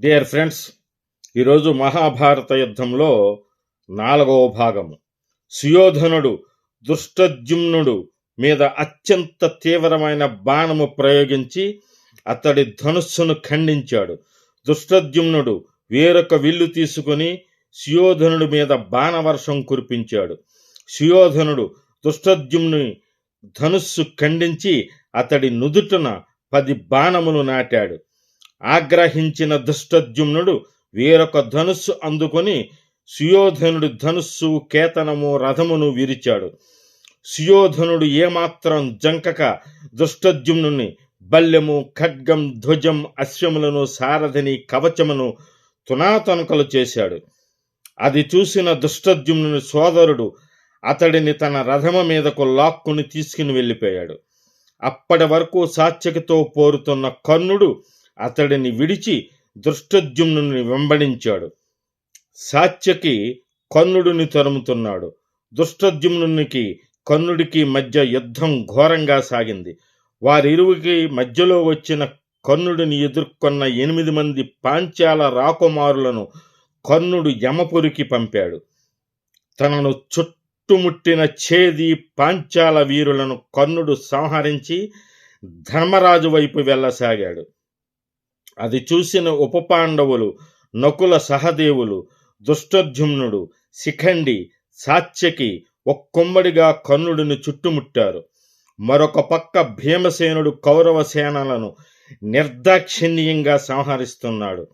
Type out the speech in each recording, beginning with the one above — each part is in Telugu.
డియర్ ఫ్రెండ్స్ ఈరోజు మహాభారత యుద్ధంలో నాలుగవ భాగము. సుయోధనుడు దుష్టజుమ్నుడు మీద అత్యంత తీవ్రమైన బాణము ప్రయోగించి అతడి ధనుస్సును ఖండించాడు. దుష్టజుమ్నుడు వేరొక విల్లు తీసుకుని సుయోధనుడి మీద బాణవర్షం కురిపించాడు. సుయోధనుడు దుష్టజుమ్ని ధనుస్సు ఖండించి అతడి నుదుటన పది బాణములు నాటాడు. ఆగ్రహించిన దుష్టద్యుమ్నుడు వేరొక ధనుస్సు అందుకొని సుయోధనుడు ధనుస్సు కేతనము రథమును విరిచాడు. సుయోధనుడు ఏమాత్రం జంకక దుష్టద్యుమ్నుని బల్లెము ఖడ్గం ధ్వజం అశ్వములను సారథిని కవచమును తునాతనుకలు చేశాడు. అది చూసిన దుష్టద్యుమ్నుని సోదరుడు అతడిని తన రథము మీదకు లాక్కుని తీసుకుని వెళ్ళిపోయాడు. అప్పటి వరకు సాత్యకితో పోరుతున్న కర్ణుడు అతడిని విడిచి దృష్టజుమ్నుని వెంబడించాడు. సాత్యకి కర్ణుడిని తరుముతున్నాడు. దుష్టజుమ్నునికి కర్ణుడికి మధ్య యుద్ధం ఘోరంగా సాగింది. వారిరువుకి మధ్యలో వచ్చిన కర్ణుడిని ఎదుర్కొన్న ఎనిమిది మంది పాంచాల రాకుమారులను కర్ణుడు యమపురికి పంపాడు. తనను చుట్టుముట్టిన చేది పాంచాల వీరులను కర్ణుడు సంహరించి ధర్మరాజు వైపు వెళ్ళసాగాడు. అది చూసిన ఉప పాండవులు నకుల సహదేవులు దుష్టజుమ్నుడు శిఖండి సాత్యకి ఒక్కొమ్మడిగా కర్ణుడిని చుట్టుముట్టారు. మరొక పక్క భీమసేనుడు కౌరవ సేనలను నిర్దాక్షిణ్యంగా సంహరిస్తున్నాడు.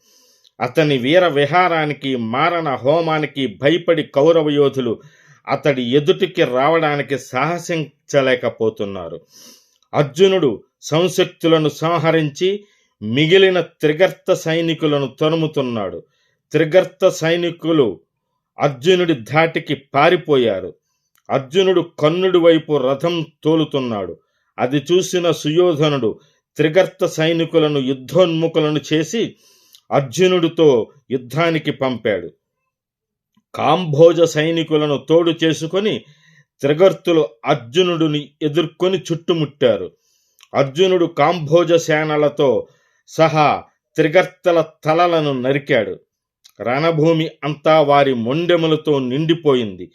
అతని వీర విహారానికి మారణ హోమానికి భయపడి కౌరవ యోధులు అతడి ఎదుటికి రావడానికి సాహసించలేకపోతున్నారు. అర్జునుడు సంశక్తులను సంహరించి మిగిలిన త్రిగర్త సైనికులను తరుముతున్నాడు. త్రిగర్త సైనికులు అర్జునుడి ధాటికి పారిపోయారు. అర్జునుడు కన్నుడి వైపు రథం తోలుతున్నాడు. అది చూసిన సుయోధనుడు త్రిగర్త సైనికులను యుద్ధోన్ముఖులను చేసి అర్జునుడితో యుద్ధానికి పంపాడు. కాంభోజ సైనికులను తోడు చేసుకొని త్రిగర్తులు అర్జునుడిని ఎదుర్కొని చుట్టుముట్టారు. అర్జునుడు కాంభోజ సేనలతో సహా త్రిగర్తల తలలను నరికాడు. రణభూమి అంతా వారి మొండెములతో నిండిపోయింది.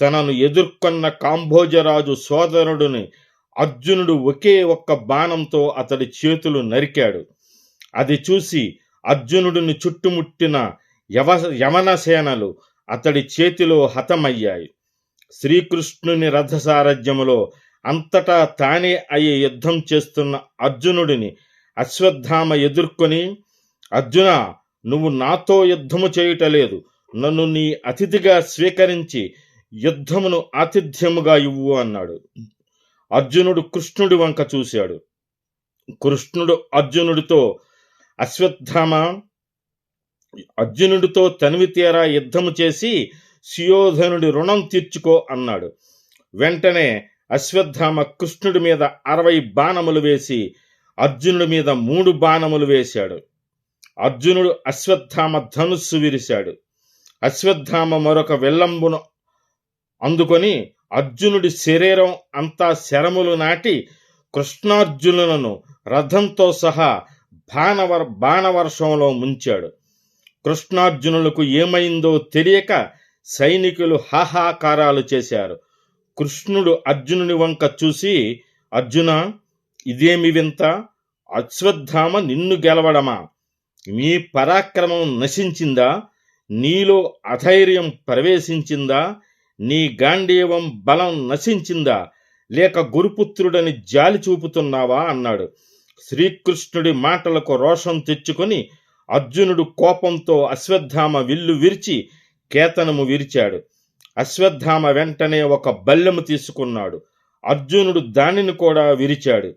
తనను ఎదుర్కొన్న కాంభోజరాజు సోదరుడిని అర్జునుడు ఒకే ఒక్క బాణంతో అతడి చేతులు నరికాడు. అది చూసి అర్జునుడిని చుట్టుముట్టిన యవ యమన సేనలు అతడి చేతిలో హతమయ్యాయి. శ్రీకృష్ణుని రథసారథ్యములో అంతటా తానే అయ్యే యుద్ధం చేస్తున్న అర్జునుడిని అశ్వత్థామ ఎదుర్కొని అర్జున నువ్వు నాతో యుద్ధము చేయుటలేదు. నన్ను నీ అతిథిగా స్వీకరించి యుద్ధమును ఆతిథ్యముగా ఇవ్వు అన్నాడు. అర్జునుడు కృష్ణుడి వంక చూశాడు. కృష్ణుడు అర్జునుడితో అశ్వత్థామ అర్జునుడితో తనివి తీరా యుద్ధము చేసి సుయోధనుడి రుణం తీర్చుకో అన్నాడు. వెంటనే అశ్వత్థామ కృష్ణుడి మీద అరవై బాణములు వేసి అర్జునుడి మీద మూడు బాణములు వేశాడు. అర్జునుడు అశ్వత్థామ ధనుస్సు విరిశాడు. అశ్వత్థామ మరొక వెల్లంబును అందుకొని అర్జునుడి శరీరం అంతా శరములు నాటి కృష్ణార్జునులను రథంతో సహా బాణవర్ బాణవర్షంలో ముంచాడు. కృష్ణార్జునులకు ఏమైందో తెలియక సైనికులు హాహాకారాలు చేశారు. కృష్ణుడు అర్జునుని వంక చూసి అర్జున ఇదేమి వింత? అశ్వత్థామ నిన్ను గెలవడమా? నీ పరాక్రమం నశించిందా? నీలో అధైర్యం ప్రవేశించిందా? నీ గాంధీవం బలం నశించిందా? లేక గురుపుత్రుడని జాలి చూపుతున్నావా? అన్నాడు. శ్రీకృష్ణుడి మాటలకు రోషం తెచ్చుకొని అర్జునుడు కోపంతో అశ్వత్థామ విల్లు విరిచి కేతనము విరిచాడు. అశ్వత్థామ వెంటనే ఒక బల్లెము తీసుకున్నాడు. అర్జునుడు దానిని కూడా విరిచాడు.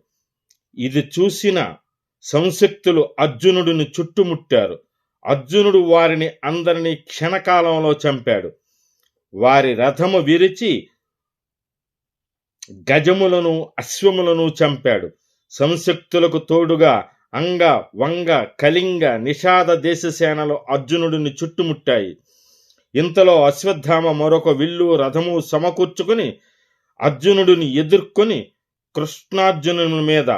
ఇది చూసిన సంశక్తులు అర్జునుడిని చుట్టుముట్టారు. అర్జునుడు వారిని అందరినీ క్షణకాలంలో చంపాడు. వారి రథము విరిచి గజములను అశ్వములను చంపాడు. సంశక్తులకు తోడుగా అంగ వంగ కళింగ నిషాద దేశసేనలు అర్జునుడిని చుట్టుముట్టాయి. ఇంతలో అశ్వత్థామ మరొక విల్లు రథము సమకూర్చుకుని అర్జునుడిని ఎదుర్కొని కృష్ణార్జునుని మీద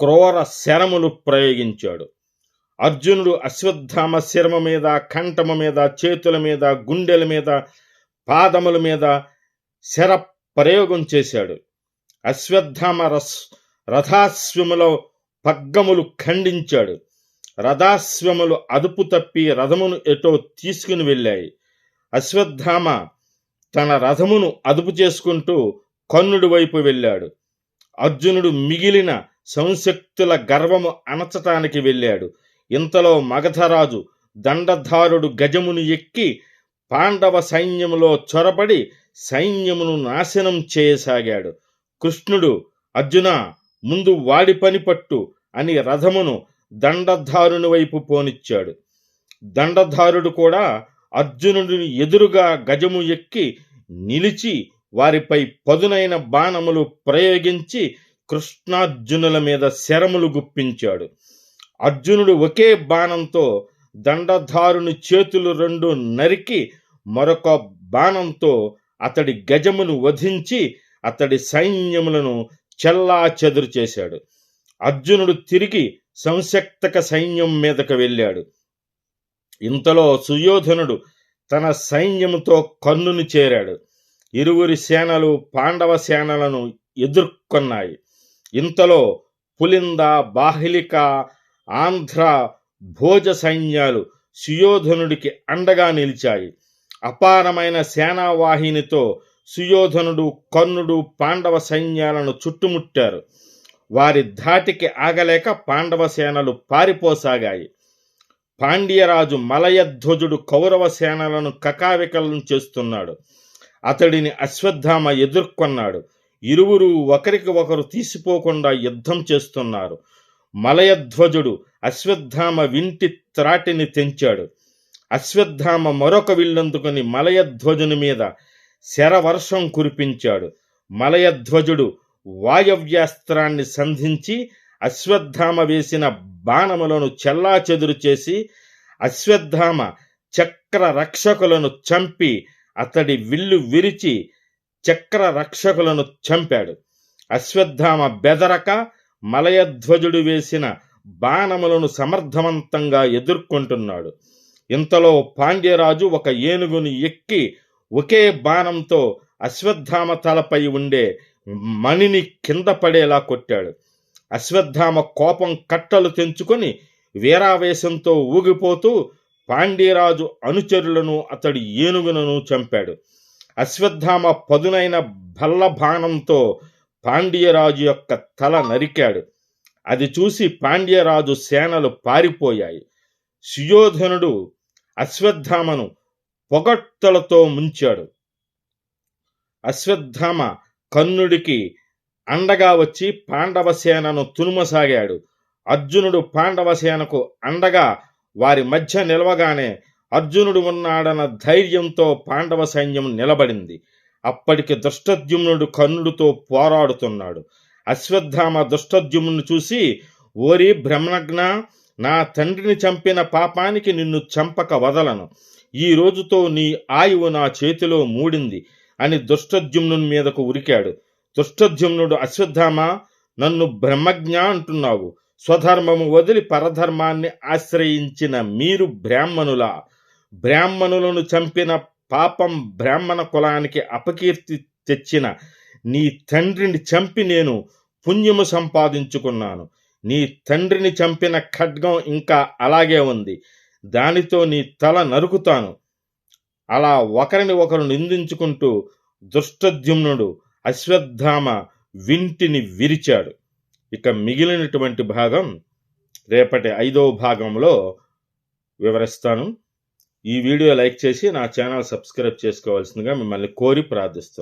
క్రోర శరములు ప్రయోగించాడు. అర్జునుడు అశ్వత్థామ శరమ మీద కంఠము మీద చేతుల మీద గుండెల మీద పాదముల మీద శర ప్రయోగం చేశాడు. అశ్వత్థామ రస్ రథాశ్వములో పగ్గములు ఖండించాడు. రథాశ్వములు అదుపు తప్పి రథమును ఎటో తీసుకుని వెళ్ళాయి. అశ్వత్థామ తన రథమును అదుపు చేసుకుంటూ కన్నుడి వైపు వెళ్ళాడు. అర్జునుడు మిగిలిన సంశక్తుల గర్వము అణచటానికి వెళ్ళాడు. ఇంతలో మగధరాజు దండధారుడు గజమును ఎక్కి పాండవ సైన్యములో చొరబడి సైన్యమును నాశనం చేయసాగాడు. కృష్ణుడు అర్జున ముందు వాడి పని పట్టు అని రథమును దండధారుని వైపు పోనిచ్చాడు. దండధారుడు కూడా అర్జునుడిని ఎదురుగా గజము ఎక్కి నిలిచి వారిపై పదునైన బాణములు ప్రయోగించి కృష్ణార్జునుల మీద శరములు గుప్పించాడు. అర్జునుడు ఒకే బాణంతో దండధారుని చేతులు రెండు నరికి మరొక బాణంతో అతడి గజమును వధించి అతడి సైన్యములను చెల్లా చెదురు చేశాడు. అర్జునుడు తిరిగి సంశక్తక సైన్యం మీదకు వెళ్ళాడు. ఇంతలో సుయోధనుడు తన సైన్యముతో కన్నును చేరాడు. ఇరువురి సేనలు పాండవ సేనలను ఎదుర్కొన్నాయి. ఇంతలో పులింద బాహిలిక ఆంధ్ర భోజ సైన్యాలు సుయోధనుడికి అండగా నిలిచాయి. అపారమైన సేనావాహినితో సుయోధనుడు కర్ణుడు పాండవ సైన్యాలను చుట్టుముట్టారు. వారి ధాటికి ఆగలేక పాండవ సేనలు పారిపోసాగాయి. పాండ్యరాజు మలయధ్వజుడు కౌరవ సేనలను కకావికలం చేస్తున్నాడు. అతడిని అశ్వత్థామ ఎదుర్కొన్నాడు. ఇరువురు ఒకరికి ఒకరు తీసిపోకుండా యుద్ధం చేస్తున్నారు. మలయధ్వజుడు అశ్వత్థామ వింటి త్రాటిని తెంచాడు. అశ్వత్థామ మరొక విల్లందుకుని మలయధ్వజుని మీద శరవర్షం కురిపించాడు. మలయధ్వజుడు వాయవ్యాస్త్రాన్ని సంధించి అశ్వత్థామ వేసిన బాణములను చెల్లాచెదురు చేసి అశ్వత్థామ చక్ర రక్షకులను చంపి అతడి విల్లు విరిచి చక్ర రక్షకులను చంపాడు. అశ్వత్థామ బెదరక మలయధ్వజుడు వేసిన బాణములను సమర్థవంతంగా ఎదుర్కొంటున్నాడు. ఇంతలో పాండ్యరాజు ఒక ఏనుగుని ఎక్కి ఒకే బాణంతో అశ్వత్థామ తలపై ఉండే మణిని కింద పడేలా కొట్టాడు. అశ్వత్థామ కోపం కట్టలు తెంచుకొని వీరావేశంతో ఊగిపోతూ పాండ్యరాజు అనుచరులను అతడి ఏనుగులను చంపాడు. అశ్వత్థామ పదునైన భల్ల బాణంతో పాండ్యరాజు యొక్క తల నరికాడు. అది చూసి పాండ్యరాజు సేనలు పారిపోయాయి. సుయోధనుడు అశ్వత్థామను పొగట్టలతో ముంచాడు. అశ్వత్థామ కర్ణుడికి అండగా వచ్చి పాండవ సేనను తునుమసాగాడు అర్జునుడు పాండవ సేనకు అండగా వారి మధ్య నిలవగానే అర్జునుడు ఉన్నాడన్న ధైర్యంతో పాండవ సైన్యం నిలబడింది. అప్పటికి దుష్టద్యుమ్నుడు కర్ణుడితో పోరాడుతున్నాడు. అశ్వత్థామ దుష్టద్యుమ్ను చూసి ఓరి బ్రహ్మజ్ఞ నా తండ్రిని చంపిన పాపానికి నిన్ను చంపక వదలను. ఈ రోజుతో నీ ఆయువు నా చేతిలో మూడింది అని దుష్టద్యుమ్ను మీదకు ఉరికాడు. దుష్టద్యుమ్నుడు అశ్వత్థామ నన్ను బ్రహ్మజ్ఞ అంటున్నావు. స్వధర్మము వదిలి పరధర్మాన్ని ఆశ్రయించిన మీరు బ్రాహ్మణులా. బ్రాహ్మణులను చంపిన పాపం బ్రాహ్మణ కులానికి అపకీర్తి తెచ్చిన నీ తండ్రిని చంపి నేను పుణ్యము సంపాదించుకున్నాను. నీ తండ్రిని చంపిన ఖడ్గం ఇంకా అలాగే ఉంది. దానితో నీ తల నరుకుతాను. అలా ఒకరిని ఒకరు నిందించుకుంటూ దుష్టద్యుమ్నుడు అశ్వత్థామ వింటిని విరిచాడు. ఇక మిగిలినటువంటి భాగం రేపటి ఐదవ భాగంలో వివరిస్తాను. ఈ వీడియో లైక్ చేసి నా ఛానల్ సబ్స్క్రైబ్ చేసుకోవాల్సిందిగా మిమ్మల్ని కోరి ప్రార్థిస్తాను